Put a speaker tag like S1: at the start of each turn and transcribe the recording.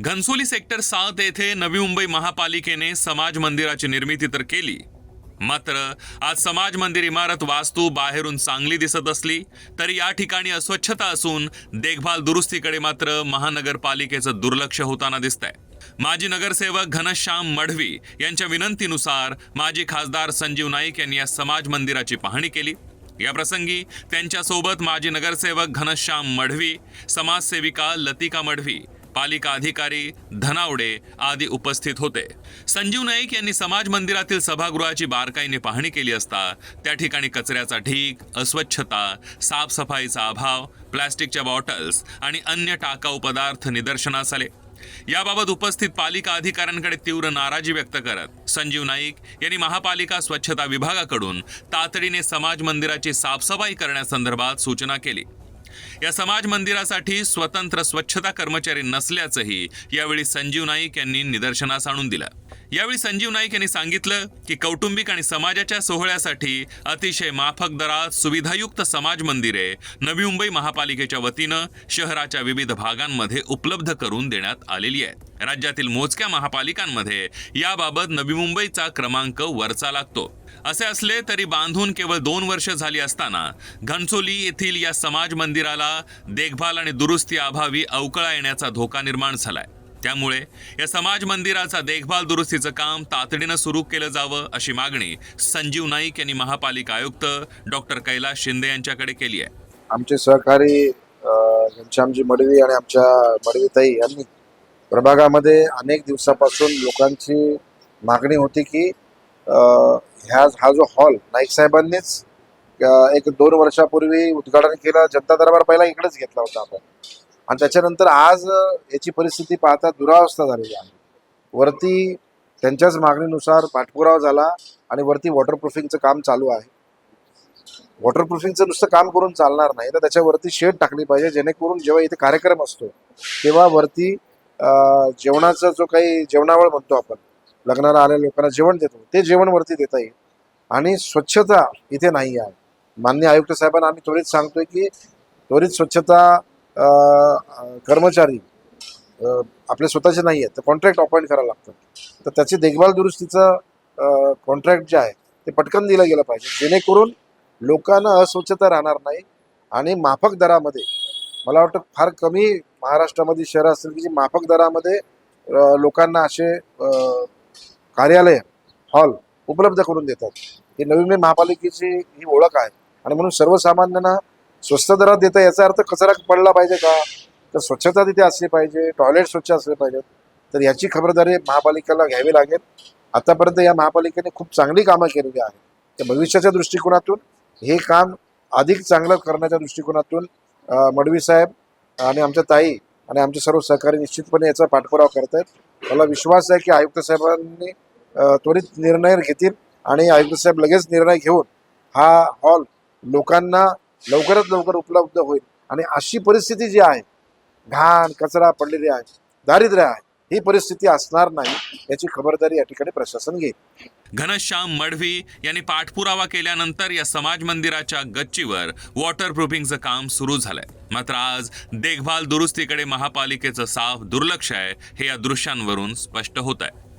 S1: Ghansoli sector सात येथे नवी मुंबई महापालिकेने समाज मंदिराची निर्मिती तर केली. मात्र आज समाज मंदिर इमारत वास्तू बाहेरून चांगली दिसत असली तरी या ठिकाणी अस्वच्छता असून देखभाल दुरुस्तीकडे मात्र महानगरपालिकेचं दुर्लक्ष होताना दिसतंय. माजी नगरसेवक घनश्याम मढवी यांच्या विनंतीनुसार माजी खासदार संजीव नाईक यांनी या समाज मंदिराची पाहणी केली. या प्रसंगी त्यांच्यासोबत माजी नगरसेवक घनश्याम मढवी समाजसेविका लतिका मढवी पालिका अधिकारी धनावडे आदी उपस्थित होते. संजीव नाईक यांनी समाज मंदिरातील सभागृहाची बारकाईने पाहणी केली असता त्या ठिकाणी कचऱ्याचा ढीक अस्वच्छता साफसफाईचा अभाव प्लॅस्टिकच्या बॉटल्स आणि अन्य टाकाऊ पदार्थ निदर्शनास आले. याबाबत उपस्थित पालिका अधिकाऱ्यांकडे तीव्र नाराजी व्यक्त करत संजीव नाईक यांनी महापालिका स्वच्छता विभागाकडून तातडीने समाज मंदिराची साफसफाई करण्यासंदर्भात सूचना केली. या समाज मंदिरासाठी स्वतंत्र स्वच्छता कर्मचारी नसल्याचंही यावेळी संजीव नाईक यांनी निदर्शनास आणून दिलं. यावेळी संजीव नाईक यांनी सांगितलं की कौटुंबिक आणि समाजाच्या सोहळ्यासाठी अतिशय माफक दरात सुविधायुक्त समाज मंदिरे नवी मुंबई महापालिकेच्या वतीनं शहराच्या विविध भागांमध्ये उपलब्ध करून देण्यात आलेली आहेत. राज्यातील मोजक्या महापालिकांमध्ये याबाबत नवी मुंबईचा क्रमांक वरचा लागतो. असे असले तरी बांधून केवळ दोन वर्ष झाली असताना घनसोली येथील या समाज मंदिराला देखभाल आणि दुरुस्ती अभावी अवकळा येण्याचा धोका निर्माण झालाय. त्यामुळे या समाज मंदिराचा देखभाल दुरुस्तीचं काम तातडीनं सुरू केलं जावं अशी मागणी संजीव नाईक यांनी महापालिका आयुक्त डॉक्टर कैलास शिंदे यांच्याकडे केली आहे.
S2: आमचे सहकारी घनश्यामजी मडवी आणि आमच्या मडवीताई यांनी प्रभागामध्ये अनेक दिवसापासून लोकांची मागणी होती की ह्या हा जो हॉल नाईक साहेबांनीच एक दोन वर्षापूर्वी उद्घाटन केलं जनता दरबार पहिला इकडेच घेतला होता आपण. आणि त्याच्यानंतर आज याची परिस्थिती पाहता दुरावस्था झालेली आहे. वरती त्यांच्याच मागणीनुसार पाठपुरावा झाला आणि वरती वॉटरप्रूफिंगचं काम चालू आहे. वॉटरप्रूफिंगचं नुसतं काम करून चालणार नाही तर त्याच्यावरती शेड टाकली पाहिजे जेणेकरून जेव्हा इथे कार्यक्रम असतो तेव्हा वरती जेवणाचा जो काही जेवणावळ म्हणतो आपण लग्नाला आलेल्या लोकांना जेवण देतो ते जेवण वरती देता येईल. आणि स्वच्छता इथे नाही आहे. मान्य आयुक्त साहेबांना आम्ही त्वरित सांगतोय की त्वरित स्वच्छता कर्मचारी आपले स्वतःचे नाही आहेत तर कॉन्ट्रॅक्ट अपॉइंट करावं लागतं तर त्याची देखभाल दुरुस्तीचं कॉन्ट्रॅक्ट जे आहे ते पटकन दिलं गेलं पाहिजे. जेणेकरून लोकांना अस्वच्छता राहणार नाही आणि माफक दरामध्ये मला वाटतं फार कमी महाराष्ट्रामध्ये शहरं असतील की जी माफक दरामध्ये लोकांना असे कार्यालय हॉल उपलब्ध करून देतात. ही नवी मुंबई महापालिकेची ही ओळख आहे. आणि म्हणून सर्वसामान्यांना स्वस्त दरात देता याचा अर्थ कचरा पडला पाहिजे का? तर स्वच्छता तिथे असली पाहिजे टॉयलेट स्वच्छ असले पाहिजेत. तर याची खबरदारी महापालिकेला घ्यावी लागेल. आतापर्यंत या महापालिकेने खूप चांगली कामं केलेली आहेत. त्या भविष्याच्या दृष्टिकोनातून हे काम अधिक चांगलं करण्याच्या दृष्टिकोनातून मडवी साहेब आणि आमच्या ताई आणि आमचे सर्व सहकारी निश्चितपणे याचा पाठपुरावा करत आहेत मला विश्वास आहे की आयुक्त साहेबांनी त्वरित निर्णय घेतील आणि आयुक्त साहेब लगेच निर्णय घेऊन हा हॉल लोकांना लवकरात लवकर उपलब्ध होईल. आणि अशी परिस्थिती जी आहे घाण कचरा पडलेली आहे दारिद्र्य आहे ही परिस्थिती असणार नाही याची खबरदारी या ठिकाणी प्रशासन घेईल.
S1: घनश्याम मढवी यांनी पाठपुरावा केल्यानंतर या समाज मंदिराच्या गच्चीवर वॉटरप्रूफिंगचं काम सुरू झालंय. मात्र आज देखभाल दुरुस्तीकडे महापालिकेचं साफ दुर्लक्ष आहे हे या दृश्यांवरून स्पष्ट होत आहे